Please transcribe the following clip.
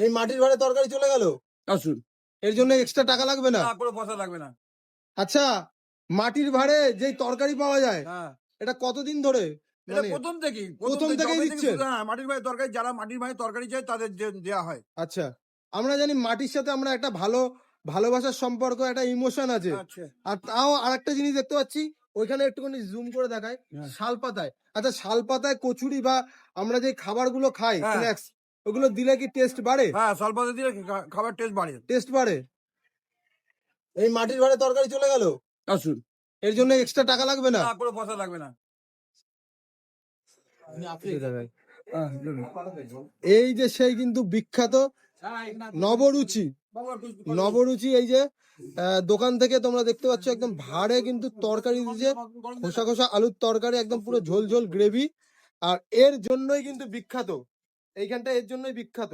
এই মাটির ভাড়ে তরকারি চলে গেল। আসুন। এর জন্য এক্সট্রা টাকা লাগবে না? পয়সা লাগবে না। আচ্ছা মাটির ভাড়ে যে তরকারি পাওয়া যায় হ্যাঁ। এটা কতদিন ধরে? এটা মানে প্রথম থেকেই প্রথম থেকেই? শুরু- হ্যাঁ মাটির ভাই তরকারি যারা মাটির ভাই তরকারি চায় তাদের দে- দেয়া হয়। আচ্ছা আমরা জানি মাটির সাথে আমরা একটা ভালো ভালোবাসার সম্পর্ক একটা ইমোশন আছে। আচ্ছা। আর তাও আরেকটা জিনিস দেখতে পাচ্ছি ওইখানে একটুখানি জুম করে দেখায় হ্যাঁ। শাল পাতায়। আচ্ছা শাল পাতায় কচুরি বা আমরা যে খাবারগুলো খাই। স্ন্যাক্স ওগুলো দিলে কি টেস্ট বাড়ে? হ্যাঁ স্বল্প দিলে খাবার টেস্ট বাড়ে? টেস্ট বাড়ে? এই মাটির ভাড়ে তরকারি চলে গেল? আসুন। এর জন্য এক্সট্রা টাকা লাগবে না? কোনো পয়সা লাগবে না। হ্যাঁ, এই যে সেই কিন্তু বিখ্যাত নবরুচি। নবরুচি এই যে আহ, দোকান থেকে তোমরা দেখতে পাচ্ছ একদম ভাড়ে কিন্তু তরকারি দিচ্ছে। খোসা খোসা আলুর তরকারি একদম পুরো ঝোল ঝোল গ্রেভি। আর এর জন্যই কিন্তু বিখ্যাত। এইখানটা এর জন্যই বিখ্যাত।